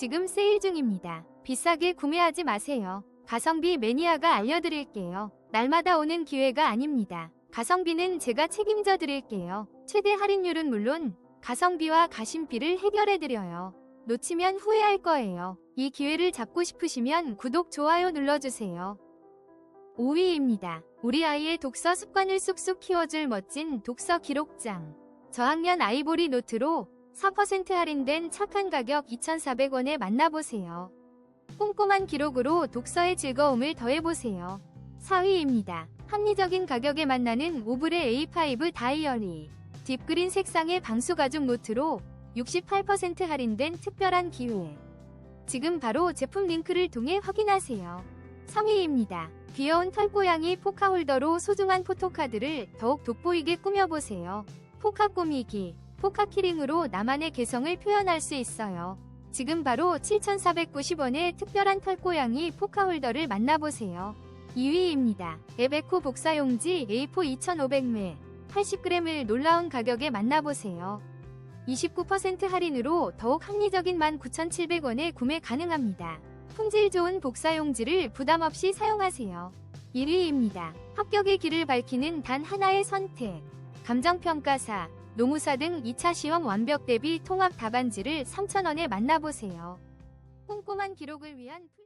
지금 세일 중입니다. 비싸게 구매하지 마세요. 가성비 매니아가 알려드릴게요. 날마다 오는 기회가 아닙니다. 가성비는 제가 책임져 드릴게요. 최대 할인율은 물론 가성비와 가심비를 해결해 드려요. 놓치면 후회할 거예요. 이 기회를 잡고 싶으시면 구독, 좋아요 눌러주세요. 5위입니다. 우리 아이의 독서 습관을 쑥쑥 키워줄 멋진 독서 기록장. 저학년 아이보리 노트로 4% 할인된 착한 가격 2,400원에 만나보세요. 꼼꼼한 기록으로 독서의 즐거움을 더해보세요. 4위입니다. 합리적인 가격에 만나는 오브레 A5 다이어리. 딥그린 색상의 방수가죽 노트로 68% 할인된 특별한 기회. 지금 바로 제품 링크를 통해 확인하세요. 3위입니다. 귀여운 털고양이 포카홀더로 소중한 포토카드를 더욱 돋보이게 꾸며보세요. 포카 꾸미기, 포카 키링으로 나만의 개성을 표현할 수 있어요. 지금 바로 7,490원의 특별한 털고양이 포카홀더를 만나보세요. 2위입니다. 에베코 복사용지 A4 2,500매 80g을 놀라운 가격에 만나보세요. 29% 할인으로 더욱 합리적인 19,700원에 구매 가능합니다. 품질 좋은 복사용지를 부담 없이 사용하세요. 1위입니다. 합격의 길을 밝히는 단 하나의 선택. 감정평가사, 노무사 등 2차 시험 완벽 대비 통합 답안지를 3,000원에 만나보세요. 꼼꼼한 기록을 위한 풀...